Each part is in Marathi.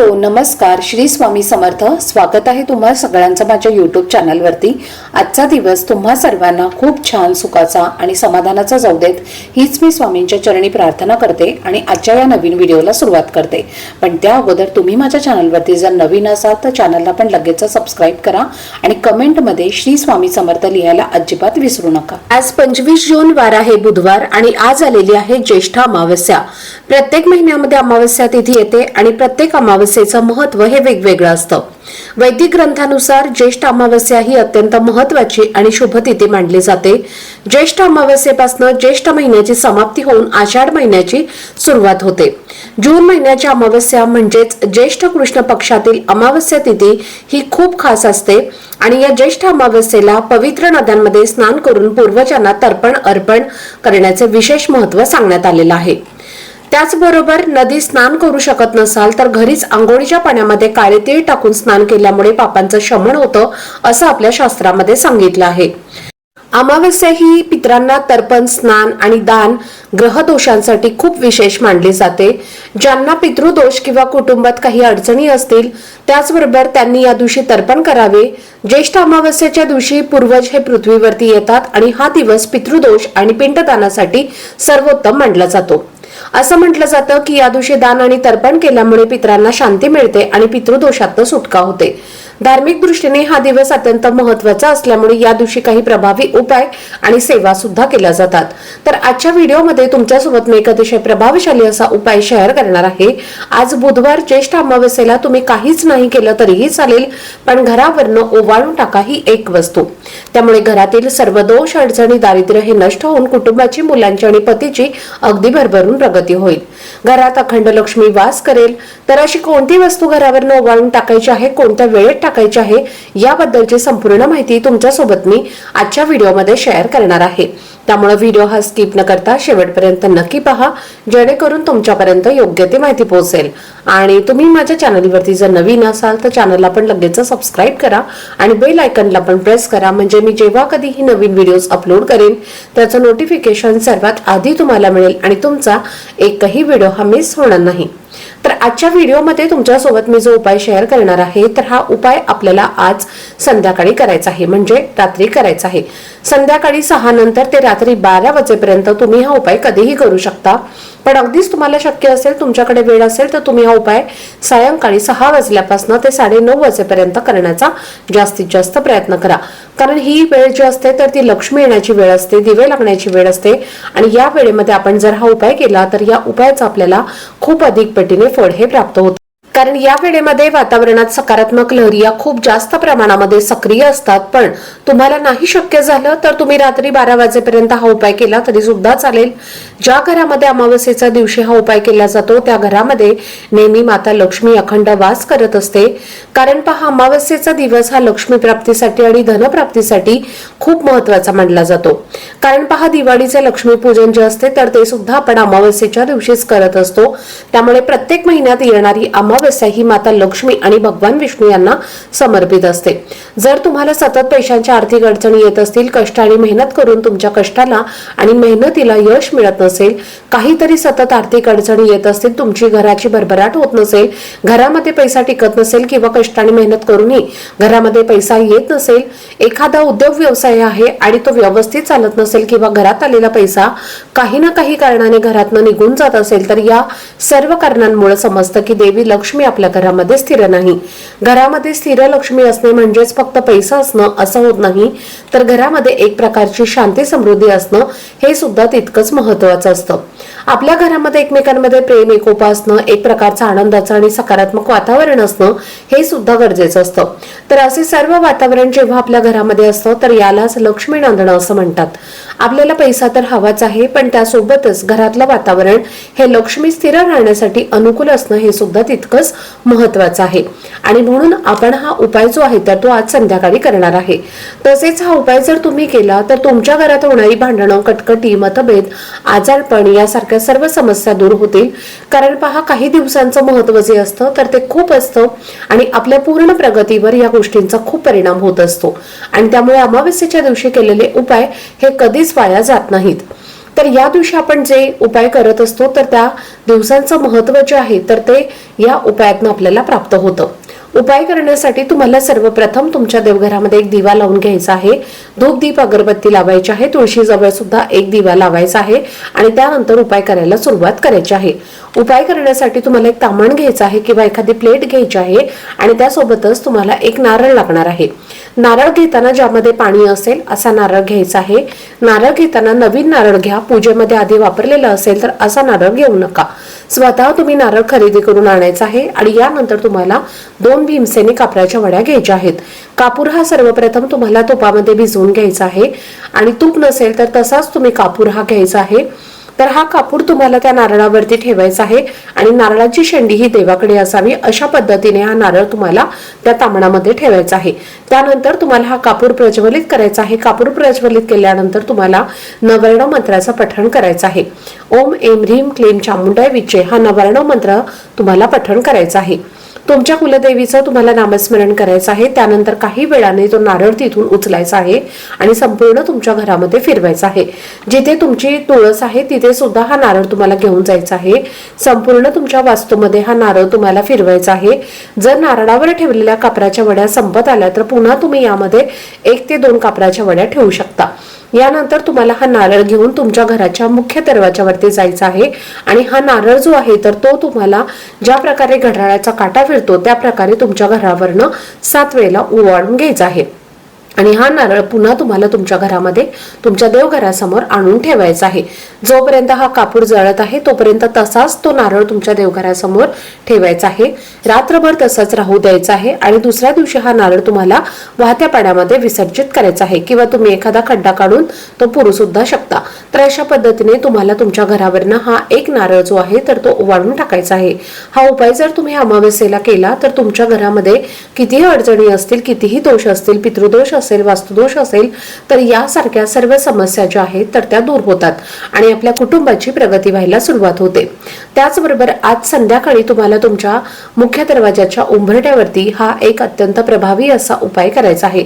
हॅलो नमस्कार. श्री स्वामी समर्थ. स्वागत आहे तुम्हा सगळ्यांचं माझ्या यूट्यूब चॅनलवरती आजचा दिवस तुम्हा सर्वांना खूप छान सुखाचा आणि समाधानाचा जाऊ देत. हीच मी स्वामींच्या चरणी प्रार्थना करते आणि आजच्या या नवीन व्हिडिओला सुरुवात करते. पण त्या अगोदर तुम्ही माझ्या चॅनलवरती जर नवीन असाल तर चॅनलला पण लगेच सबस्क्राईब करा आणि कमेंटमध्ये श्री स्वामी समर्थ लिहायला अजिबात विसरू नका. आज पंचवीस जून वार आहे बुधवार आणि आज आलेली आहे ज्येष्ठ अमावस्या. प्रत्येक महिन्यामध्ये अमावस्या तिथी येते आणि प्रत्येक अमावस्या अमावस्येचं महत्त्व हे वेगवेगळं असतं. वैदिक ग्रंथानुसार ज्येष्ठ अमावस्या ही अत्यंत महत्वाची आणि शुभ तिथी मानली जाते. ज्येष्ठ अमावस्येपासून ज्येष्ठ महिन्याची समाप्ती होऊन आषाढ महिन्याची सुरुवात होते. जून महिन्याची अमावस्या म्हणजेच ज्येष्ठ कृष्ण पक्षातील अमावस्या तिथी ही खूप खास असते आणि या ज्येष्ठ अमावस्येला पवित्र नद्यांमध्ये स्नान करून पूर्वजांना तर्पण अर्पण करण्याचे विशेष महत्त्व सांगण्यात आलेलं आहे. त्याचबरोबर नदी स्नान करू शकत नसाल तर घरीच आंघोळीच्या पाण्यामध्ये काळे तीळ टाकून स्नान केल्यामुळे पापांचं शमन होतं असं आपल्या शास्त्रामध्ये सांगितलं आहे. अमावस्या ही पित्रांना तर्पण स्नान आणि दान ग्रहदोषांसाठी खूप विशेष मानली जाते. ज्यांना पितृदोष किंवा कुटुंबात काही अडचणी असतील त्याचबरोबर त्यांनी या दिवशी तर्पण करावे. ज्येष्ठ अमावस्येच्या दिवशी पूर्वज हे पृथ्वीवरती येतात आणि हा दिवस पितृदोष आणि पिंडदानासाठी सर्वोत्तम मानला जातो. असं म्हटलं जातं की या दिवशी दान आणि तर्पण केल्यामुळे पितरांना शांती मिळते आणि पितृदोषातनं सुटका होते. धार्मिक दृष्टीने हा दिवस अत्यंत महत्त्वाचा असल्यामुळे या दिवशी काही प्रभावी उपाय आणि सेवा सुद्धा केल्या जातात. तर आजच्या व्हिडिओमध्ये तुमच्यासोबत मी एक अतिशय प्रभावशाली असा उपाय शेअर करणार आहे. आज बुधवार ज्येष्ठ अमावस्येला तुम्ही काहीच नाही केलं तरीही चालेल पण घरावरनं ओवाळून टाका ही एक वस्तू. त्यामुळे घरातील सर्व दोष अडचणी दारिद्र्य हे नष्ट होऊन कुटुंबाची मुलांची आणि पतीची अगदी भरभरून प्रगती होईल. घरात अखंड लक्ष्मी वास करेल. तर अशी कोणती वस्तू घरावरनं ओवाळून टाकायची आहे? कोणत्या वेळेत टाकायची आहे? याबद्दलची संपूर्ण माहिती तुमच्यासोबत मी आजच्या व्हिडिओमध्ये शेअर करणार आहे. त्यामुळे व्हिडिओ हा स्किप न करता शेवटपर्यंत नक्की पहा. जेणेकरून तुमच्यापर्यंत योग्य ती माहिती पोहोचेल. आणि तुम्ही माझ्या चॅनलवरती जर नवीन असाल तर चॅनलला पण लगेच सबस्क्राईब करा आणि बेल आयकनला पण प्रेस करा. म्हणजे मी जेव्हा कधीही नवीन व्हिडिओज अपलोड करेन त्याचं नोटिफिकेशन सर्वात आधी तुम्हाला मिळेल आणि तुमचा एकही व्हिडिओ हा मिस होणार नाही. तर आजच्या व्हिडिओमध्ये तुमच्यासोबत मी जो उपाय शेअर करणार आहे तर हा उपाय आपल्याला आज संध्याकाळी करायचा आहे म्हणजे रात्री करायचा आहे. संध्याकाळी सहा नंतर ते रात्री बारा वाजेपर्यंत तुम्ही हा उपाय कधीही करू शकता. पण अगदीच तुम्हाला शक्य असेल तुमच्याकडे वेळ असेल तर तुम्ही हा उपाय सायंकाळी सहा वाजल्यापासून ते साडे नऊ वाजेपर्यंत करण्याचा जास्तीत जास्त प्रयत्न करा. कारण ही वेळ जी असते तर ती लक्ष्मी येण्याची वेळ असते दिवे लागण्याची वेळ असते. आणि या वेळेमध्ये आपण जर हा उपाय केला तर या उपायाचा आपल्याला खूप अधिक पटीने फळ हे प्राप्त होते. कारण या वेळेमध्ये वातावरणात सकारात्मक लहरी या खूप जास्त प्रमाणामध्ये सक्रिय असतात. पण तुम्हाला नाही शक्य झालं तर तुम्ही रात्री बारा वाजेपर्यंत हा उपाय केला तरी सुद्धा चालेल. ज्या घरामध्ये अमावस्येच्या दिवशी हा उपाय केला जातो त्या घरामध्ये नेहमी माता लक्ष्मी अखंड वास करत असते. कारण पहा अमावस्येचा दिवस हा लक्ष्मी प्राप्तीसाठी आणि धनप्राप्तीसाठी खूप महत्त्वाचा मानला जातो. कारण पहा दिवाळीचे लक्ष्मीपूजन जे असते तर ते सुद्धा आपण अमावस्येच्या दिवशीच करत असतो. त्यामुळे प्रत्येक महिन्यात येणारी अमावस्या ही माता लक्ष्मी आणि भगवान विष्णू यांना समर्पित असते. जर तुम्हाला सतत पैशांच्या आर्थिक अडचणी येत असतील कष्ट आणि मेहनत करून तुमच्या कष्टाला आणि मेहनतीला यश मिळत नसेल काहीतरी सतत आर्थिक अडचणी येत असतील तुमची घराची भरभराट होत नसेल घरामध्ये पैसा टिकत नसेल किंवा कष्ट आणि मेहनत करूनही घरामध्ये पैसा येत नसेल एखादा उद्योग व्यवसाय आहे आणि तो व्यवस्थित चालत नसेल किंवा घरात आलेला पैसा काही ना काही कारणाने घरातनं निघून जात असेल तर या सर्व कारणांमुळे समजतं की देवी लक्ष्मी आपल्या घरामध्ये स्थिर नाही. घरामध्ये स्थिर लक्ष्मी असणे म्हणजेच फक्त पैसा असणं असं होत नाही. तर घरामध्ये एक प्रकारची शांती समृद्धी असणं हे सुद्धा तितकंच महत्वाचं असतं. आपल्या घरामध्ये एकमेकांमध्ये प्रेम एकोपा असणं एक प्रकारचं आनंदाचं आणि सकारात्मक वातावरण असणं हे सुद्धा गरजेचं असतं. तर असे सर्व वातावरण जेव्हा आपल्या घरामध्ये असतं तर यालाच लक्ष्मी नांदणं असं म्हणतात. आपल्याला पैसा तर हवाच आहे पण त्यासोबतच घरातलं वातावरण हे लक्ष्मी स्थिर राहण्यासाठी अनुकूल असणं हे सुद्धा तितकंच महत्वाचं आहे. आणि म्हणून आपण हा उपाय जो आहे तर तो आज संध्याकाळी करणार आहे. तसेच हा उपाय जर तुम्ही केला तर तुमच्या घरात होणारी भांडणं कटकटी मतभेद आजारपण यासारख्या सर्व समस्या दूर होतील. कारण पहा काही दिवसांचं महत्त्व जे असतं तर ते खूप असतं आणि आपल्या पूर्ण प्रगतीवर या गोष्टींचा खूप परिणाम होत असतो. आणि त्यामुळे अमावस्येच्या दिवशी केलेले उपाय हे कधीच वाया जात नाहीत. तर या दिवशी आपण जे उपाय करत असतो तर त्या दिवसांचं महत्त्व जे आहे तर ते या उपायातनं आपल्याला प्राप्त होतं. उपाय करण्यासाठी तुम्हाला सर्वप्रथम तुमच्या देवघरामध्ये एक दिवा लावून घ्यायचा आहे. धूप दीप अगरबत्ती लावायची आहे. तुळशीजवळ सुद्धा एक दिवा लावायचा आहे आणि त्यानंतर उपाय करायला सुरुवात करायची आहे. उपाय करण्यासाठी तुम्हाला एक तामण घ्यायचं आहे किंवा एखादी प्लेट घ्यायची आहे आणि त्यासोबतच तुम्हाला एक नारळ लागणार आहे. नारळ घेताना ज्यामध्ये पाणी असेल असा नारळ घ्यायचा आहे. नारळ घेताना नवीन नारळ घ्या पूजेमध्ये आधी वापरलेला असेल तर असा नारळ घेऊ नका. स्वतः तुम्ही नारळ खरेदी करून आणायचा आहे आणि यानंतर तुम्हाला दोन भीमसेनी कापराच्या वड्या घ्यायच्या आहेत. कापूर हा सर्वप्रथम तुम्हाला तुपामध्ये भिजवून घ्यायचा आहे. आणि तूप नसेल तर तसाच तुम्ही कापूर हा घ्यायचा आहे. तर हा कापूर तुम्हाला त्या नारळावरती ठेवायचा आहे आणि नारळाची शेंडी ही देवाकडे असावी अशा पद्धतीने हा नारळ तुम्हाला त्या तांबणामध्ये ठेवायचा आहे. त्यानंतर तुम्हाला हा कापूर प्रज्वलित करायचा आहे. कापूर प्रज्वलित केल्यानंतर तुम्हाला नवर्ण मंत्राचं पठण करायचं आहे. ओम एम ह्रीम क्लीम चामुंडाय विचे हा नवर्ण मंत्र तुम्हाला पठण करायचा आहे. तुमच्या कुलदेवीचं तुम्हाला नामस्मरण करायचं आहे. त्यानंतर काही वेळाने तो नारळ तिथून उचलायचा आहे आणि संपूर्ण तुमच्या घरामध्ये फिरवायचा आहे. जिथे तुमची तुळस आहे तिथे सुद्धा हा नारळ तुम्हाला घेऊन जायचा आहे. संपूर्ण तुमच्या वास्तूमध्ये हा नारळ तुम्हाला फिरवायचा आहे. जर नारळावर ठेवलेल्या कापराच्या वड्या संपत आल्या तर पुन्हा तुम्ही यामध्ये एक ते दोन कापराच्या वड्या ठेवू शकता. यानंतर तुम्हाला हा नारळ घेऊन तुमच्या घराच्या मुख्य दरवाजावरती जायचा आहे. आणि हा नारळ जो आहे तर तो तुम्हाला ज्या प्रकारे घड्याळाचा काटा फिरतो त्या प्रकारे तुमच्या घरावरनं सात वेळेला उवाळून घ्यायचा आहे. आणि हा नारळ पुन्हा तुम्हाला तुमच्या घरामध्ये तुमच्या देवघरासमोर आणून ठेवायचा आहे. जोपर्यंत हा कापूर जळत आहे तोपर्यंत तसाच तो नारळ तुमच्या देवघरासमोर ठेवायचा आहे. रात्रभर तसाच राहू द्यायचा आहे आणि दुसऱ्या दिवशी हा नारळ तुम्हाला वाहत्या पाण्यामध्ये विसर्जित करायचा आहे किंवा तुम्ही एखादा खड्डा काढून तो पुरू सुद्धा शकता. तर अशा पद्धतीने तुम्हाला तुमच्या घरावरनं हा एक नारळ जो आहे तर तो ओवाळून टाकायचा आहे. हा उपाय जर तुम्ही अमावस्येला केला तर तुमच्या घरामध्ये कितीही अडचणी असतील कितीही दोष असतील पितृदोष असेल वास्तुदोष असेल तर यासारख्या सर्व समस्या ज्या आहेत तर त्या दूर होतात आणि आपल्या कुटुंबाची प्रगती व्हायला सुरुवात होते. त्याचबरोबर आज संध्याकाळी तुम्हाला तुमच्या मुख्य दरवाजाच्या उंबरट्यावरती हा एक अत्यंत प्रभावी असा उपाय करायचा आहे.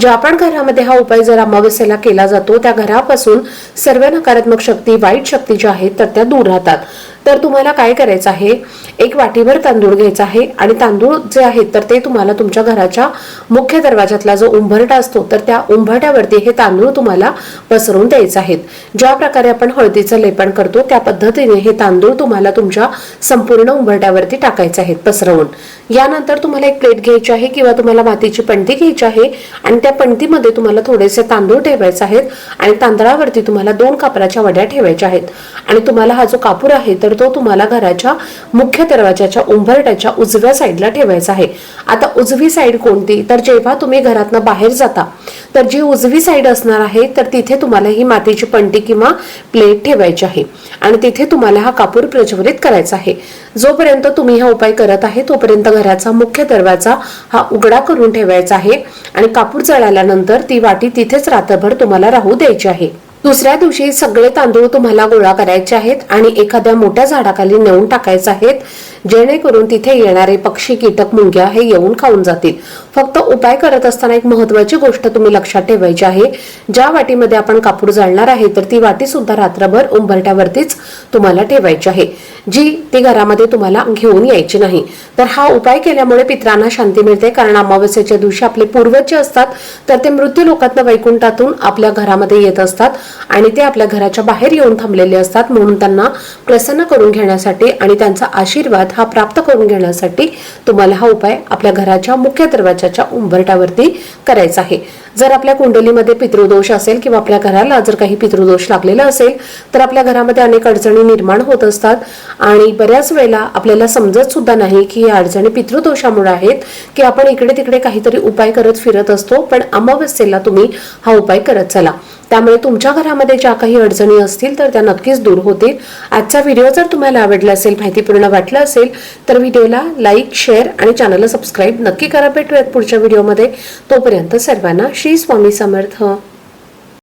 ज्या पण घरामध्ये हा उपाय जर अमावस्येला केला जातो त्या घरापासून सर्व नकारात्मक शक्ती वाईट शक्ती ज्या आहेत तर त्या दूर राहतात. तर तुम्हाला काय करायचं आहे? एक वाटीभर तांदूळ घ्यायचा आहे आणि तांदूळ जे आहेत तर ते तुम्हाला तुमच्या घराच्या मुख्य दरवाजातला जो उंबरटा असतो तर त्या उंबरट्यावरती हे तांदूळ तुम्हाला पसरून द्यायचे आहेत. ज्या प्रकारे आपण हळदीचं लेपण करतो त्या पद्धतीने हे तांदूळ तुम्हाला तुमच्या संपूर्ण उंबरट्यावरती टाकायचे आहेत पसरवून. यानंतर तुम्हाला एक प्लेट घ्यायची आहे किंवा तुम्हाला मातीची पणती घ्यायची आहे आणि त्या पणतीमध्ये तुम्हाला थोडेसे तांदूळ ठेवायचे आहेत आणि तांदळावरती तुम्हाला दोन कापराच्या वड्या ठेवायच्या आहेत. आणि तुम्हाला हा जो कापूर आहे तर तो तुम्हाला घराच्या मुख्य दरवाजाच्या उंबरट्याच्या उजव्या साईडला ठेवायचा आहे. आता उजवी साईड कोणती? तर जेव्हा तुम्ही घरातनं बाहेर जाता तर जी उजवी साईड असणार आहे तर तिथे तुम्हाला ही मातीची पंटी किंवा प्लेट ठेवायची आहे. आणि तिथे तुम्हाला हा कापूर प्रज्वलित करायचा आहे. जोपर्यंत तुम्ही हा उपाय करत आहे तोपर्यंत घराचा मुख्य दरवाजा हा उघडा करून ठेवायचा आहे. आणि कापूर जळाल्यानंतर ती वाटी तिथेच रात्रभर तुम्हाला राहू द्यायची आहे. दुसऱ्या दिवशी सगळे तांदूळ तुम्हाला गोळा करायचे आहेत आणि एखाद्या मोठ्या झाडाखाली नेऊन टाकायचे आहेत जेणेकरून तिथे येणारे पक्षी कीटक मुंग्या हे येऊन खाऊन जातील. फक्त उपाय करत असताना एक महत्वाची गोष्ट तुम्ही लक्षात ठेवायची आहे. ज्या वाटीमध्ये आपण कापूर जाळणार आहे तर ती वाटी सुद्धा रात्रभर उंबरट्यावरतीच तुम्हाला ठेवायची आहे. जी ती घरामध्ये तुम्हाला घेऊन यायची नाही. तर हा उपाय केल्यामुळे पित्रांना शांती मिळते. कारण अमावस्येच्या दिवशी आपले पूर्वज जे असतात तर ते मृत्यू लोकातनं वैकुंठातून आपल्या घरामध्ये येत असतात आणि ते आपल्या घराच्या बाहेर येऊन थांबलेले असतात. म्हणून त्यांना प्रसन्न करून घेण्यासाठी आणि त्यांचा आशीर्वाद हा प्राप्त करून घेण्यासाठी तुम्हाला हा उपाय आपल्या घराच्या मुख्य दरवाजाच्या उंबरट्यावरती करायचा आहे. जर आपल्या कुंडलीमध्ये पितृदोष असेल किंवा आपल्या घराला जर काही पितृदोष लागलेला असेल तर आपल्या घरामध्ये अनेक अडचणी निर्माण होत असतात. आणि बऱ्याच वेळेला आपल्याला समजत सुद्धा नाही की या अडचणी पितृदोषामुळे आहेत की आपण इकडे तिकडे काहीतरी उपाय करत फिरत असतो पण अमावस्येला तुम्ही हा उपाय करत चला. त्यामुळे तुमच्या घरामध्ये ज्या काही अडचणी असतील तर त्या नक्कीच दूर होतील. आजचा व्हिडिओ जर तुम्हाला आवडला असेल माहितीपूर्ण वाटला असेल तर व्हिडिओला लाईक शेअर आणि चॅनलला सबस्क्राईब नक्की करा. भेटूयात पुढच्या व्हिडिओमध्ये. तोपर्यंत सर्वांना श्री स्वामी समर्थ.